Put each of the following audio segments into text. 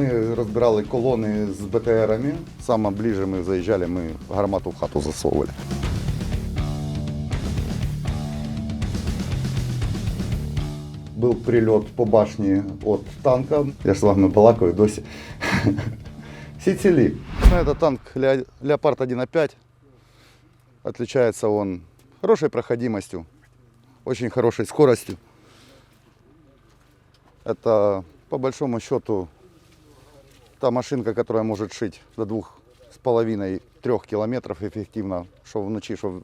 Ми розбирали колони з БТРами. Саме ближе ми заїжджали, ми гармату в хату засовували. Був прильот по башні від танка. Я ж з вами балакаю досі. Всі цілі. Ну, це танк Ле- Леопард 1.5. Отличается он хорошей проходимостью, очень хорошей скоростью. Это по большому счету та машинка, которая может шить до двух с половиной трех километров эффективно, что вночи, что,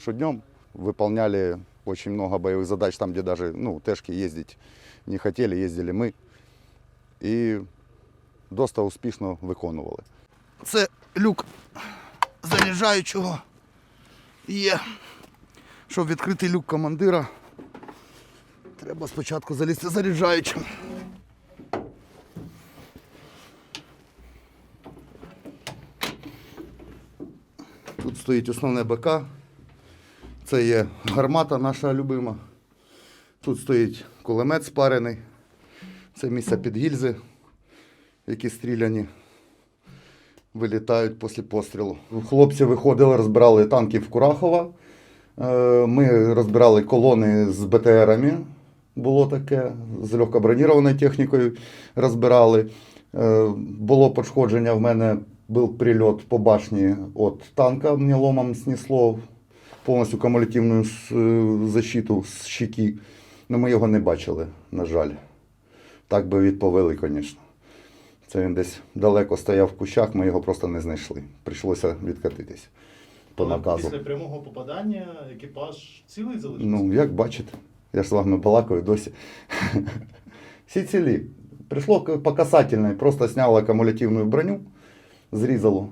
что днем. Выполняли очень много боевых задач, там, где даже ну, Тэшки ездить не хотели, ездили ми. І доста успішно виконували. Це люк заряджаючого є. Щоб відкрити люк командира, треба спочатку залізти заряджаючим. Тут стоїть основне БК. Це є гармата наша любима. Тут стоїть кулемет спарений. Це місце під гільзи, які стріляні, вилітають після пострілу. Хлопці виходили, розбирали танки в Курахова. Е, Ми розбирали колони з БТРами. Було таке, з легкобронірованою технікою розбирали. Е, Було пошкодження в мене, був прильот по башні від танка, мені ломом снесло повністю кумулятивну е, защиту з щеки. Ну, ми його не бачили, на жаль. Так би відповіли, звісно. Це він десь далеко стояв в кущах, ми його просто не знайшли. Прийшлося відкатитись по наказу. Після прямого попадання екіпаж цілий залишився. Ну, як бачите, я ж з вами балакаю досі. Всі цілі. Прийшло к- по касательной, просто сняло акумулятивну броню, зрізало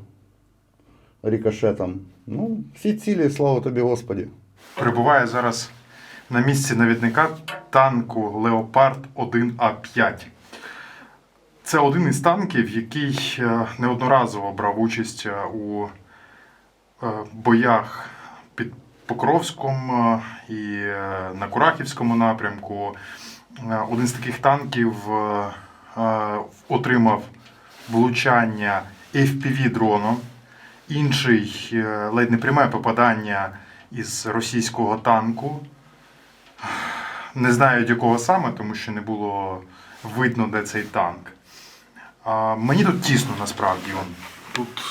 рикошетом. Ну, всі цілі, слава тобі, Господі. Перебуває зараз на місці навідника танку Леопард 1А5. Це один із танків, який е, неодноразово брав участь е, у е, боях під Покровськом і на Курахівському напрямку. Один з таких танків отримав влучання FPV дроном. Інший е, ледь не пряме попадання із російського танку. Не знаю, якого саме, тому що не було видно, де цей танк. А, мені тут тісно насправді. Тут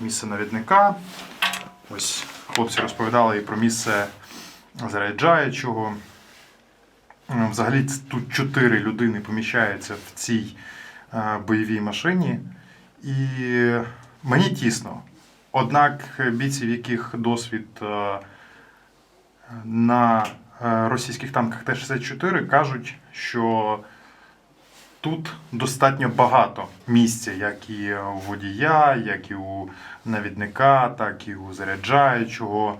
місце навідника. Ось хлопці розповідали і про місце заряджаючого. Взагалі тут чотири людини поміщаються в цій бойовій машині. І мені тісно. Однак бійців, яких досвід е, на е, російських танках Т-64, кажуть, що тут достатньо багато місця, як і у водія, як і у навідника, так і у заряджаючого.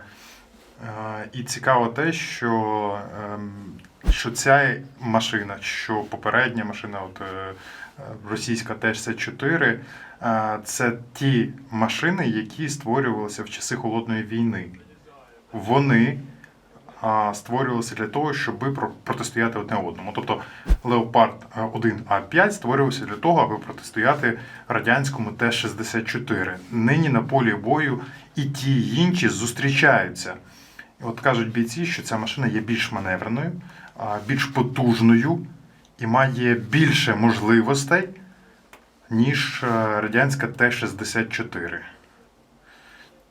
Е, І цікаво те, що, ем, що ця машина, що попередня машина, от, е, е, російська Т-64, е, це ті машини, які створювалися в часи холодної війни. Вони створювалися для того, щоб про- протистояти одне одному. Тобто Леопард 1А5 створювався для того, аби протистояти радянському Т-64. Нині на полі бою і ті, і інші зустрічаються. От кажуть бійці, що ця машина є більш маневреною, а, більш потужною і має більше можливостей, ніж е, радянська Т-64.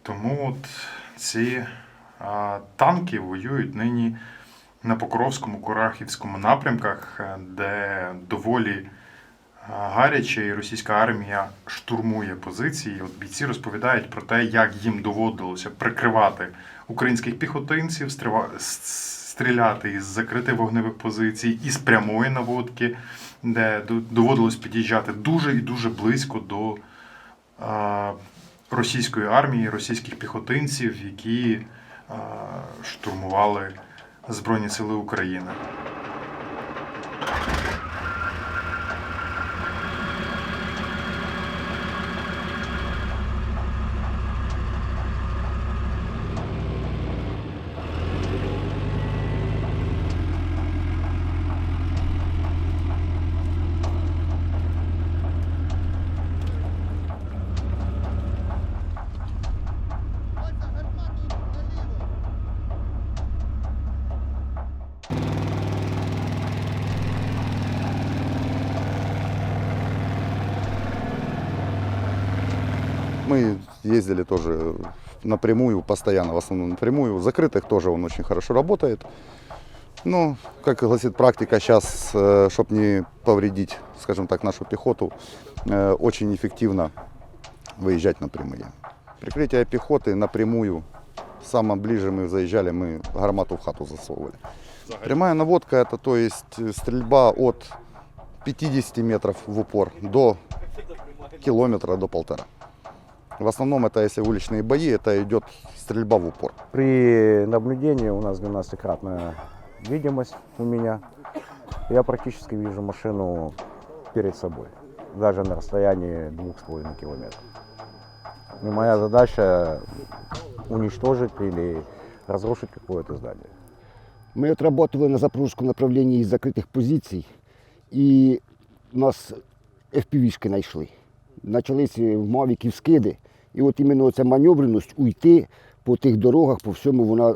Тому от ці танки воюють нині на Покровському, Курахівському напрямках, е, де доволі гаряче і російська армія штурмує позиції. От бійці розповідають про те, як їм доводилося прикривати українських піхотинців, стріляти із закритих вогневих позицій, із прямої наводки, де доводилось під'їжджати дуже і дуже близько до російської армії, російських піхотинців, які штурмували Збройні Сили України. Ездили тоже напрямую, постоянно, в основном напрямую. В закрытых тоже он очень хорошо работает. Ну, как гласит практика сейчас, чтобы не повредить, скажем так, нашу пехоту, э, очень эффективно выезжать напрямую. Прикрытие пехоты напрямую, самое ближе мы заезжали, мы гармату в хату засовывали. Прямая наводка это то есть э, стрельба от 50 метров в упор до километра до полтора. В основном это если уличные бои, это идет стрельба в упор. При наблюдении у нас 12-кратная видимость у меня. Я практически вижу машину перед собой, даже на расстоянии 2,5 километров. И моя задача уничтожить или разрушить какое-то здание. Ми отработали на запорожському направлінні із закритих позицій, і нас FPV-шки знайшли. Почалися в Мавіків скиди. І от іменно ця маневреність уйти по тих дорогах, по всьому, вона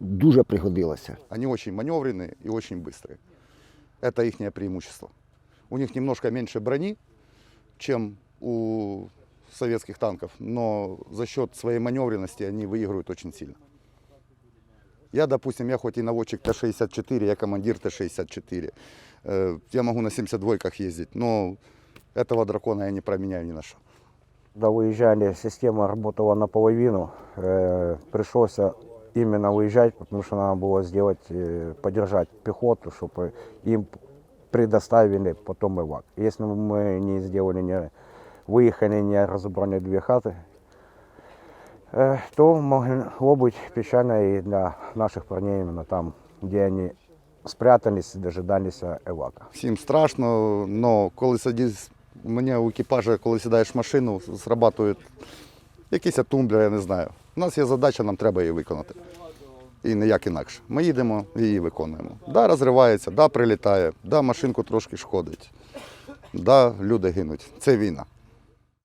дуже пригодилася. Они очень маневренные и очень быстрые. Это их преимущество. У них немножко меньше брони, чем у советских танков, но за счет своей маневренности они выигрывают очень сильно. Я, допустим, я хоть и наводчик Т-64, я командир Т-64, э, я могу на 72-ках ездить, но этого дракона я не променяю ни на что. Когда выезжали, система работала наполовину. Э, пришлось именно выезжать, потому что надо было сделать, э, поддержать пехоту, чтобы им предоставили потом эвак. Если бы мы не сделали, не выехали, не разобрали две хаты, э, то могло быть печально и для наших парней именно там, где они спрятались, дожидались эвака. Всім страшно, але коли сидиш, у мене у екіпажі, коли сідаєш в машину, срабатує якийсь тумблер, я не знаю. У нас є задача, нам треба її виконати. І ніяк інакше. Ми їдемо і її виконуємо. Да, розривається, да, прилітає, да, машинку трошки шкодить. Да, люди гинуть. Це війна.